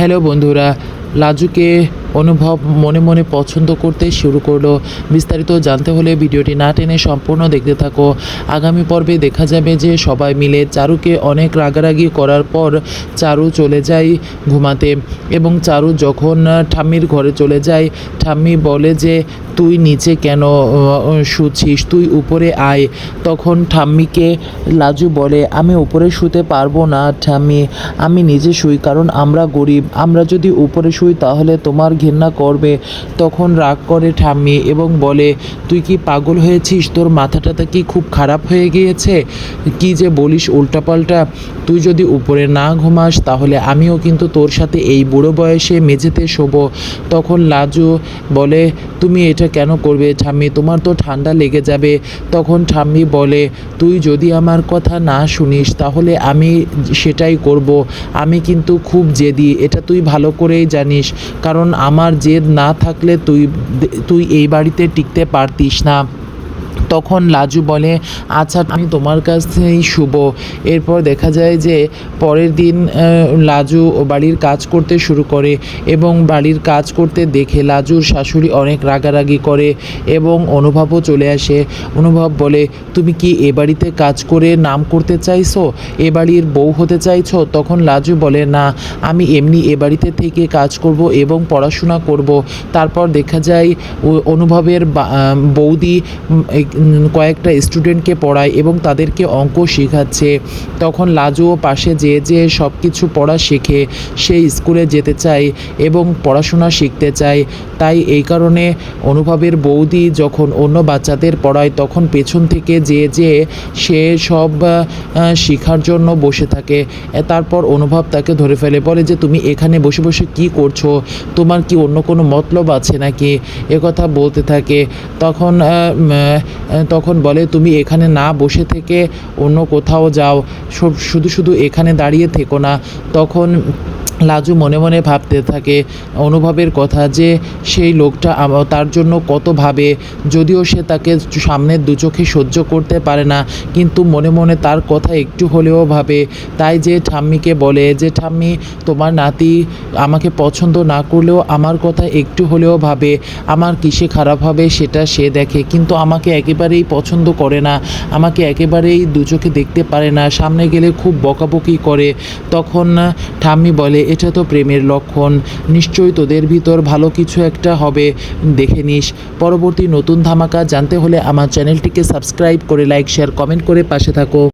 Hello বন্ধুরা, লাজুকে অনুভব মনে মনে পছন্দ করতে শুরু করল। বিস্তারিত জানতে হলে ভিডিওটি না টেনে সম্পূর্ণ দেখতে থাকো। আগামী পর্বে দেখা যাবে যে সবাই মিলে চারুকে অনেক রাগারাগি করার পর চারু চলে যায় ঘুমাতে এবং চারু যখন ঠাম্মির ঘরে চলে যায়, ঠাম্মি বলে যে তুই নিচে কেন শুছিস তুই উপরে আয়। তখন ঠাম্মিকে লাজু বলে, আমি উপরে শুতে পারব না ঠাম্মি। আমি নিজে শুই, কারণ আমরা গরিব। আমরা যদি উপরে শুই, তাহলে তোমার ঘেন্না করবে। তখন রাগ করে ঠাম্মি এবং বলে, তুই কি পাগল হয়েছিস? তোর মাথাটাতে কি খুব খারাপ হয়ে গিয়েছে? কি যে বলিস উল্টাপাল্টা। তুই যদি উপরে না ঘুমাস, তাহলে আমিও কিন্তু তোর সাথে এই বুড়ো বয়সে মেঝেতে শোবো। তখন লাজু বলে, তুমি এটা কেন করবে? ঠাম্মি, তোমার তো ঠান্ডা লেগে যাবে। তখন ঠাম্মি বলে, তুই যদি আমার কথা না শুনিস, তাহলে আমি সেটাই করব। আমি কিন্তু খুব জেদি, এটা তুই ভালো করেই জানিস। কারণ আমার জেদ না থাকলে তুই তুই এই বাড়িতে টিকতে পারতিস না। তখন লাজু বলে আচ্ছা আমি তোমার কাছেই শুভ এরপর দেখা যায় যে পরের দিন লাজু বাড়ির কাজ করতে শুরু করে এবং বাড়ির কাজ করতে দেখে লাজুর শাশুড়ি অনেক রাগারাগি করে এবং অনুভবও চলে আসে। অনুভব বলে, তুমি কি এ বাড়িতে কাজ করে নাম করতে চাইছো? এ বাড়ির বউ হতে চাইছো? তখন লাজু বলে, না, আমি এমনি এ বাড়িতে থেকে কাজ করব এবং পড়াশোনা করব। তারপর দেখা যায় অনুভবের বৌদি কয়েকটা স্টুডেন্টকে পড়ায় এবং তাদেরকে অঙ্ক শেখাচ্ছে। তখন লাজুও পাশে যেয়ে যেয়ে সব কিছু পড়া শেখে সেই স্কুলে যেতে চায় এবং পড়াশোনা শিখতে চায়। তাই এই কারণে অনুভবের বৌদি যখন অন্য বাচ্চাদের পড়ায়, তখন পেছন থেকে যেয়ে যেয়ে সে সব শেখার জন্য বসে থাকে। তারপর অনুভব তাকে ধরে ফেলে, বলে যে, তুমি এখানে বসে বসে কি করছ? তোমার কি অন্য কোনো মতলব আছে নাকি? কথা বলতে থাকে। তখন তখন বলে, তুমি এখানে না বসে থেকে অন্য কোথাও যাও। শুধু শুধু এখানে দাঁড়িয়ে থেকো না। তখন লাজু মনে মনে ভাবতে থাকে অনুভবের কথা যে সেই লোকটা তার জন্য কত ভাবে। যদিও সে তাকে সামনের দু চোখে সহ্য করতে পারে না, কিন্তু মনে মনে তার কথা একটু হলেও ভাবে। তাই যে ঠাম্মিকে বলে যে, ঠাম্মি, তোমার নাতি আমাকে পছন্দ না করলেও আমার কথা একটু হলেও ভাবে। আমার কিসে খারাপ হবে সেটা সে দেখে, কিন্তু আমাকে একেবারেই পছন্দ করে না। আমাকে একেবারেই দু চোখে দেখতে পারে না। সামনে গেলে খুব বকাবকি করে। তখন ঠাম্মি বলে এটা তো প্রেমের লক্ষণ। নিশ্চয়ই তোদের ভিতর ভালো কিছু একটা হবে, দেখে নিস। পরবর্তী নতুন ধামাকা জানতে হলে আমার চ্যানেলটিকে সাবস্ক্রাইব করে, লাইক, শেয়ার, কমেন্ট করে পাশে থাকো।